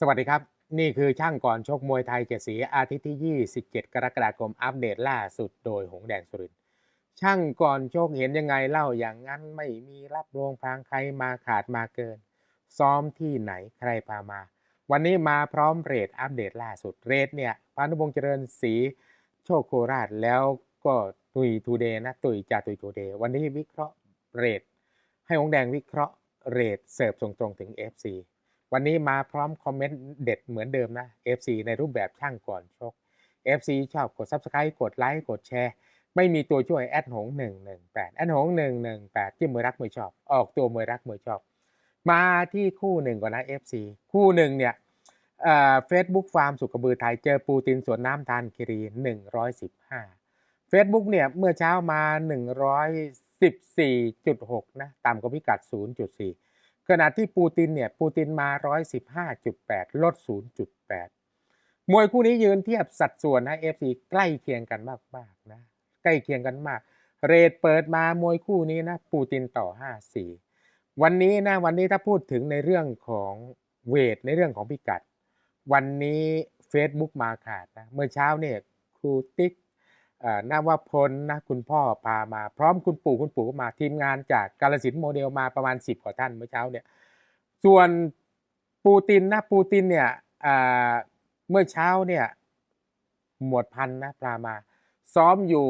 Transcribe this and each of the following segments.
สวัสดีครับ นี่คือช่างก่อนชกมวยไทยเจ็ดสีอาทิตย์ที่ 27 กรกฎาคมอัปเดตล่าสุดโดยหงแดงสุรินช่างก่อนชกเห็นยังไงเล่าอย่างนั้นไม่มีรับรองพรางใครมาขาดมาเกิน ซ้อมที่ไหนใครพามา วันนี้มาพร้อมเรทอัปเดตล่าสุดเรทเนี่ยพานุพงษ์เจริญศรีโชคโคราชแล้วก็ตุยทูเดย์นะตุยจ่าตุยทูเดย์วันนี้วิเคราะห์เรทให้หงแดงวิเคราะห์เรทเสิร์ฟตรงๆถึง FC วันนี้มาพร้อมคอมเมนต์เด็ดเหมือนเดิมนะ FC ในรูปแบบช่างก่อนชก FC ชอบกด Subscribe กดไลค์กดแชร์ ไม่มีตัวช่วยแอดหง118แอดหง118ที่มือรักมือชอบ ออกตัวมือรักมือชอบ มาที่คู่หนึ่งก่อนนะ FC คู่หนึ่งเนี่ยเฟซบุ๊กฟาร์มสุขกระบือไทยเจอปูตินสวนน้ำทานคิรี 115 Facebook เนี่ยเมื่อเช้ามา 114.6 นะ ต่ำกว่าพิกัด 0.4 ขณะที่ปูตินเนี่ยปูตินมา 115.8 ลด 0.8 มวยคู่นี้ยืนเทียบสัดส่วนนะ FC ใกล้เคียงกันมากๆนะใกล้เคียงกันมาก เรทเปิดมามวยคู่นี้นะปูตินต่อ 54 วันนี้นะวันนี้ถ้าพูดถึงในเรื่องของเวทในเรื่องของพิกัด วันนี้ Facebook มาขาดนะเมื่อเช้าเนี่ยครูติ๊ก นวพลนะคุณพ่อพามาพร้อมคุณปู่คุณปู่ก็มาทีมงานจากกาลสินโมเดลมาประมาณ 10กว่าท่านเมื่อเช้าเนี่ยส่วนปูตินนะปูตินเนี่ยเมื่อเช้าเนี่ยหมวดพันนะพามาซ้อมอยู่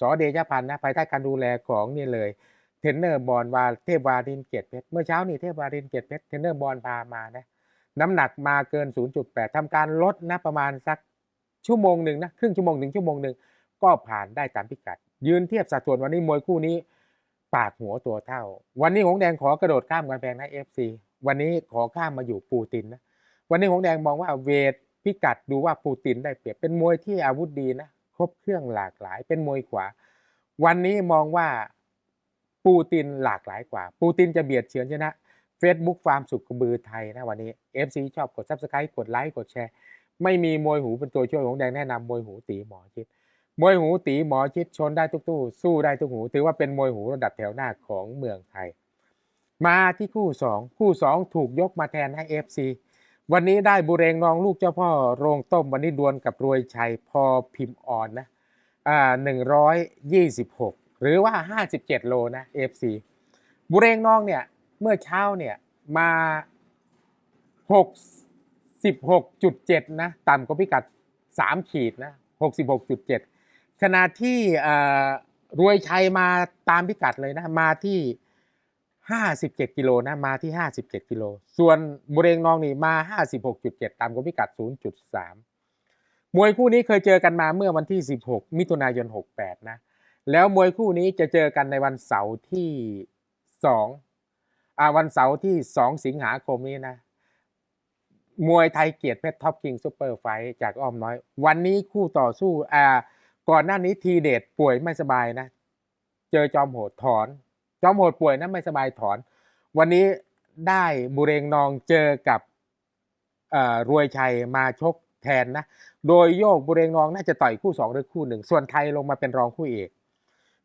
สอเดชพันนะภายใต้การดูแลของนี่เลยเทรนเนอร์บอลวาเทพวารินเกียรติเพชรเมื่อเช้านี่เทพวารินเกียรติเพชรเทรนเนอร์บอลพามานะน้ำหนักมาเกิน 0.8ทำการลดนะประมาณสักชั่วโมงหนึ่งนะครึ่งชั่วโมงถึงชั่วโมงหนึ่ง ก็ผ่านได้ตามพิกัด ยืนเทียบสัดส่วนวันนี้มวยคู่นี้ ปากหัวตัวเท่า วันนี้หงแดงขอกระโดดข้ามกันแพงนะเอฟซีวันนี้ขอข้ามมาอยู่ปูตินนะวันนี้หงแดงมองว่าเวทพิกัดดูว่าปูตินได้เปรียบเป็นมวยที่อาวุธดีนะครบเครื่องหลากหลายเป็นมวยขวา วันนี้มองว่าปูตินหลากหลายกว่า ปูตินจะเบียดเฉือนชนะ Facebook ฟาร์มสุขกระบือไทยนะวันนี้ FC ชอบกด Subscribe กดไลค์กดแชร์ ไม่มีมวยหูเป็นตัวช่วยของแดงแนะนำมวยหูตีหมอชิด มวยหูตีหมอชิดชนได้ทุกตู้สู้ได้ทุกหู ถือว่าเป็นมวยหูระดับแถวหน้าของเมืองไทย มาที่คู่ 2 คู่ 2 ถูกยกมาแทนให้ FC วันนี้ได้บุเรงนองลูกเจ้าพ่อโรงต้มวันนี้ดวลกับรวยชัยพอพิมพ์อ่อนนะอ่าหนึ่งร้อยยี่สิบหกหรือว่าห้าสิบเจ็ดโลนะ FC บุเรงนองเนี่ยเมื่อเช้าเนี่ยมาหกสิบหกจุดเจ็ดนะต่ำกว่าพิกัดสามขีดนะหกสิบหกจุดเจ็ด ขณะที่รวยชัยมาตามพิกัดเลยนะ มาที่ห้าสิบเจ็ดกิโลนะ มาที่ห้าสิบเจ็ดกิโล ส่วนบุเรงนองนี่มาห้าสิบหกจุดเจ็ดต่ำกพิกัดศูนย์จุดสามมวยคู่นี้เคยเจอกันมาเมื่อวันที่สิบหกมิถุนายนหกแปดนะ แล้วมวยคู่นี้จะเจอกันในวันเสาร์ที่สองอ่าวันเสาร์ที่สองสิงหาคมนี้นะ มวยไทยเกียรติเพชรท็อปคิงซูเปอร์ไฟจากอ้อมน้อย วันนี้คู่ต่อสู้อ่า ก่อนหน้านี้ทีเดทป่วยไม่สบายนะ เจอจอมโหดถอน จอมโหดป่วยนะไม่สบายถอน วันนี้ได้บุเรงนองเจอกับรวยชัยมาชกแทนนะ โดยโยกบุเรงนองน่าจะต่อยคู่สองหรือคู่หนึ่งส่วนไทยลงมาเป็นรองคู่เอก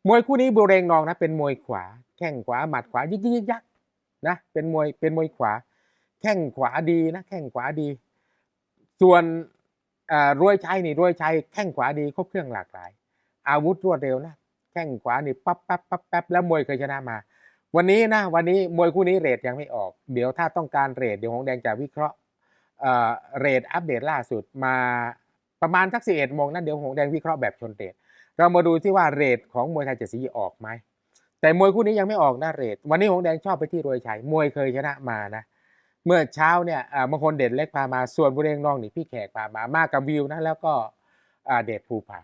มวยคู่นี้บุเรงนองนะเป็นมวยขวา แข้งขวาหมัดขวายิกยิกยักนะ เป็นมวยเป็นมวยขวา แข้งขวาดีนะ แข้งขวาดี ส่วน รวยชัยนี่รวยชัยแข้งขวาดีครบเครื่องหลากหลาย อาวุธรวดเร็วนะแข้งขวานี่ปั๊บปั๊บปั๊บปั๊บแล้วมวยเคยชนะมา วันนี้นะวันนี้มวยคู่นี้เรทยังไม่ออก เดี๋ยวถ้าต้องการเรทเดี๋ยวหงแดงจะวิเคราะห์เรทอัปเดตล่าสุดมาประมาณสักสิบเอ็ดโมงนะเดี๋ยวหงแดงวิเคราะห์แบบชนเรทเรามาดูที่ว่าเรทของมวยไทยเจ็ดสีออกไหมแต่มวยคู่นี้ยังไม่ออกนะเรทวันนี้หงแดงชอบไปที่รวยชัยมวยเคยชนะมานะ เมื่อเช้าเนี่ยบางคนเด่นเล็กพามา ส่วนบุเรงนองนี่พี่แขกพามามากกับวิวนะแล้วก็เดชภูผา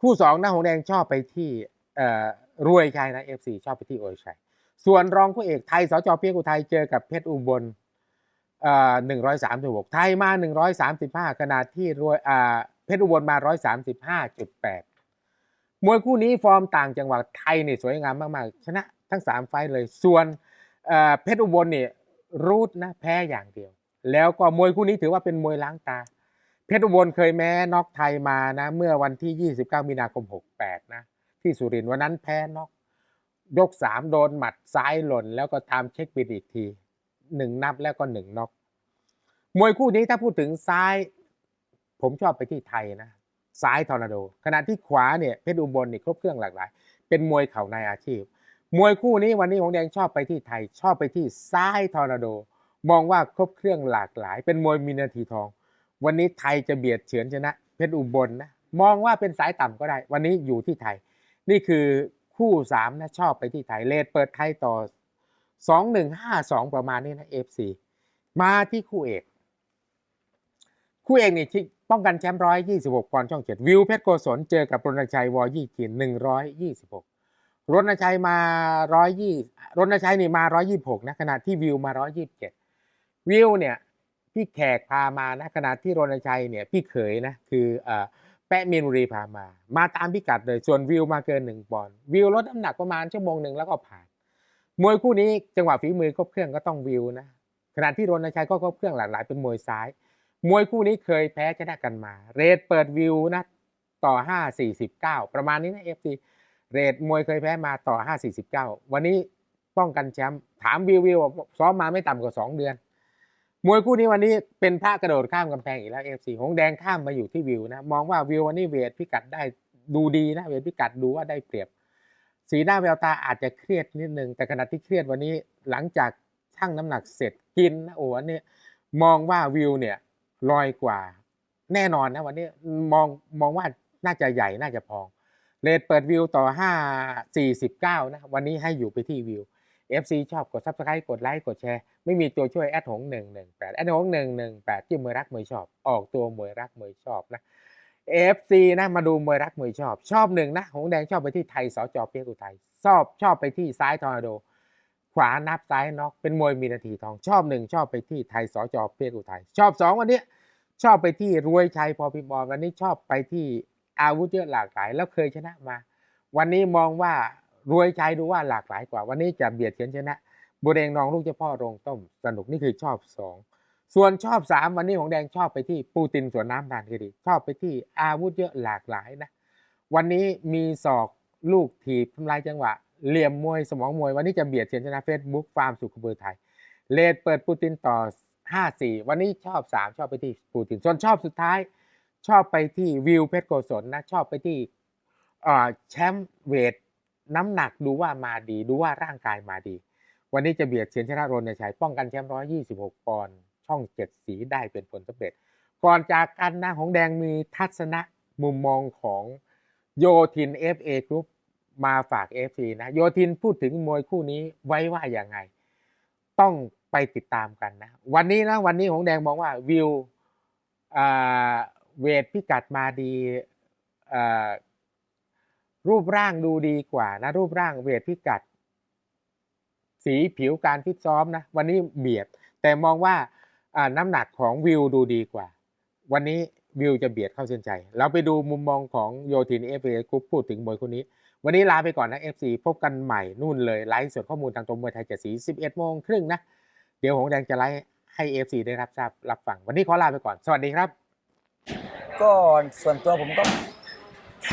คู่สองนะหงแดงชอบไปที่รวยชัยนะเอฟซีชอบไปที่โอชัย ส่วนรองคู่เอกไทยสจเพียกุไทยเจอกับเพชรอุบลหนึ่งร้อยสามสิบหกไทยมาหนึ่งร้อยสามสิบห้าขนาดที่รวยเพชรอุบลมาร้อยสามสิบห้าจุดแปดมวยคู่นี้ฟอร์มต่างจังหวัดไทยนี่สวยงามมากๆ ชนะทั้งสามไฟเลย ส่วนเพชรอุบลเนี่ย รูดนะแพ้อย่างเดียว แล้วก็มวยคู่นี้ถือว่าเป็นมวยล้างตา เพชรอุบลเคยแม้น็อกไทยมานะ เมื่อวันที่ 29 มีนาคม 68 นะ ที่สุรินทร์วันนั้นแพ้น็อกยก3โดนหมัดซ้ายหล่น แล้วก็ทำเช็คบิดอีกทีหนึ่งนับแล้วก็หนึ่งน็อกมวยคู่นี้ถ้าพูดถึงซ้าย ผมชอบไปที่ไทยนะซ้ายทอร์นาโด ขณะที่ขวาเนี่ยเพชรอุบลนี่ครบเครื่องหลากหลาย เป็นมวยเข่าในอาชีพ มวยคู่นี้วันนี้หงแดงชอบไปที่ไทย ชอบไปที่ซ้ายทอร์นาโด มองว่าครบเครื่องหลากหลาย เป็นมวยมีนาทีทอง วันนี้ไทยจะเบียดเฉือนชนะ เพชรอุบลนนะมองว่าเป็นสายต่ำก็ได้ วันนี้อยู่ที่ไทย นี่คือคู่สามนะชอบไปที่ไทยเลทเปิดไทยต่อสองหนึ่งห้าสองประมาณนี้นะเอฟซีมาที่คู่เอก คู่เอกนี่ชิงป้องกันแชมป์ร้อยยี่สิบหกปอนด์ช่องเจ็ดวิวเพชรโกศลเจอกับปรณชัยวอยี่จีนหนึ่งร้อยยี่สิบหก รณชัยมาร้อยยี่รณชัยนี่มาร้อยยี่หกนะขณะที่วิวมาร้อยยี่สิบเจ็ดวิวเนี่ยพี่แขกพามานะขณะที่รณชัยเนี่ยพี่เขยนะคือเอ่อแปะเมียนบุรีพามา มาตามพิกัดเลยส่วนวิวมาเกินหนึ่งปอนด์วิวลดน้ำหนักประมาณชั่วโมงหนึ่งแล้วก็ผ่าน มวยคู่นี้จังหวะฝีมือครบเครื่องก็ต้องวิวนะขณะที่รณชัยก็ครบเครื่องหลากหลายเป็นมวยซ้าย มวยคู่นี้เคยแพ้ชนะกันมา เรทเปิดวิวนะต่อ5 49ประมาณนี้นะเอฟซี เรทมวยเคยแพ้มาต่อ 5 49 วันนี้ป้องกันแชมป์ถามวิววิวบอกซ้อมมาไม่ต่ำกว่า 2 เดือน มวยคู่นี้วันนี้เป็นท่ากระโดดข้ามกำแพงอีกแล้วเอฟซีหงแดงข้ามมาอยู่ที่วิวนะมองว่าวิววันนี้เวทพิกัดได้ดูดีนะเวทพิกัดดูว่าได้เปรียบ สีหน้าแววตาอาจจะเครียดนิดนึง แต่ขณะที่เครียดวันนี้หลังจากชั่งน้ำหนักเสร็จกินนะโอ้อันนี้มองว่าวิวเนี่ยลอยกว่า แน่นอนนะวันนี้มองมองว่าน่าจะใหญ่น่าจะพอง เลทเปิดวิวต่อ 5 49 นะ วันนี้ให้อยู่ไปที่วิว FC ชอบกด Subscribe กดไลค์กดแชร์ ไม่มีตัวช่วยแอดหง118แอดหง118ที่มวยรักมวยชอบ ออกตัวมวยรักมวยชอบนะ FC นะมาดูมวยรักมวยชอบ ชอบหนึ่งนะ หงแดงชอบไปที่ไทยสจเปียกอุทัยชอบชอบไปที่ซ้ายทอร์นาโด ขวานับซ้ายน็อกเป็นมวยมีนาทีทอง ชอบหนึ่งชอบไปที่ไทยสจเปียกอุทัยชอบสองวันนี้ชอบไปที่รวยชัยพอพิมพ์บอลวันนี้ชอบไปที่ อาวุธเยอะหลากหลาย แล้วเคยชนะมา วันนี้มองว่ารวยชัยดูว่าหลากหลายกว่า วันนี้จะเบียดเฉือนชนะบุเรงนองลูกเจ้าพ่อโรงต้มสนุกนี่คือชอบสองส่วนชอบสามวันนี้ของแดงชอบไปที่ปูตินสวนน้ำทานคดีชอบไปที่อาวุธเยอะหลากหลายนะวันนี้มีศอกลูกถีบทำลายจังหวะเหลี่ยมมวยสมองมวย วันนี้จะเบียดเฉือนชนะเฟซบุ๊กฟาร์มสุขเบอร์ไทยเลดเปิดปูตินต่อ 5-4 วันนี้ชอบ 3 ชอบไปที่ปูตินส่วนชอบสุดท้าย ชอบไปที่วิวเพชรโกศลนะชอบไปที่แชมป์เวทน้ำหนักดูว่ามาดีดูว่าร่างกายมาดี วันนี้จะเบียดเชียนชนะรณชัยป้องกันแชมป์126ปอนด์ช่องเจ็ดสีได้เป็นผลสำเร็จ ก่อนจากกันนะของแดงมีทัศนะมุมมองของโยทิน FA Group มาฝาก FC นะโยทินพูดถึงมวยคู่นี้ไว้ว่าอย่างไง ต้องไปติดตามกันนะ วันนี้นะวันนี้หงแดงมองว่าวิว เวทพิกัดมาดีรูปร่างดูดีกว่านะรูปร่างเวทพิกัด สีผิวการฟิตซ้อมนะวันนี้เบียด แต่มองว่าน้ำหนักของวิวดูดีกว่า วันนี้วิวจะเบียดเข้าเส้นใจเราไปดูมุมมองของโยทินเอฟเอกรุ๊ปพูดถึงมวยคนนี้ วันนี้ลาไปก่อนนะ FC พบกันใหม่นู่นเลยไลฟ์สดข้อมูลทางตรงมวยไทยเจ็ดสี11โมงครึ่งนะ เดี๋ยวหงแดงจะไลฟ์ให้ FC ได้รับทราบรับฟัง วันนี้ขอลาไปก่อน สวัสดีครับ ก็ส่วนตัวผมก็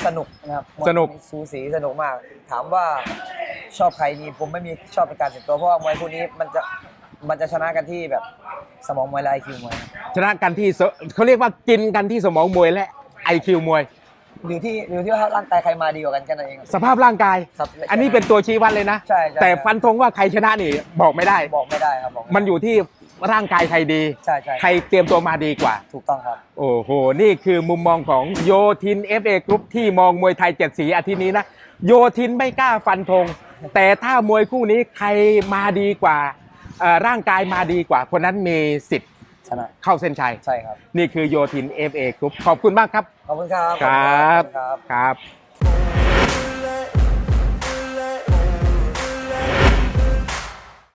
สนุกนะครับสนุกสูสีสนุกมาก ถามว่าชอบใครนี่ผมไม่มีชอบเป็นการส่วนตัวเพราะว่ามวยคู่นี้มันจะมันจะชนะกันที่แบบสมองมวยและไอคิวมวยชนะกันที่สเขาเรียกว่ากินกันที่สมองมวยและ IQ มวย อยู่ที่อยู่ที่ว่าร่างกายใครมาดีกว่ากันแค่นั้นเองสภาพร่างกาย ครับอันนี้เป็นตัวชี้วัดเลยนะ ใช่ใช่ แต่ฟันธงว่าใครชนะนี่บอกไม่ได้ บอกไม่ได้ครับบอกไได้มันอยู่ที่ ร่างกายใครดี ใช่ใช่ใครเตรียมตัวมาดีกว่า ถูกต้องครับ โอ้โห นี่คือมุมมองของโยทิน FA กรุ๊ปที่มองมวยไทยเจ็ดสีอาทิตย์นี้นะ โยทินไม่กล้าฟันธง แต่ถ้ามวยคู่นี้ใครมาดีกว่าเอ่อร่างกายมาดีกว่า คนนั้นมีสิทธิ์ชนะเข้าเส้นชัย ใช่ครับ นี่คือโยทิน FA กรุ๊ปขอบคุณมากครับ ขอบคุณครับ ครับขอณครับครับ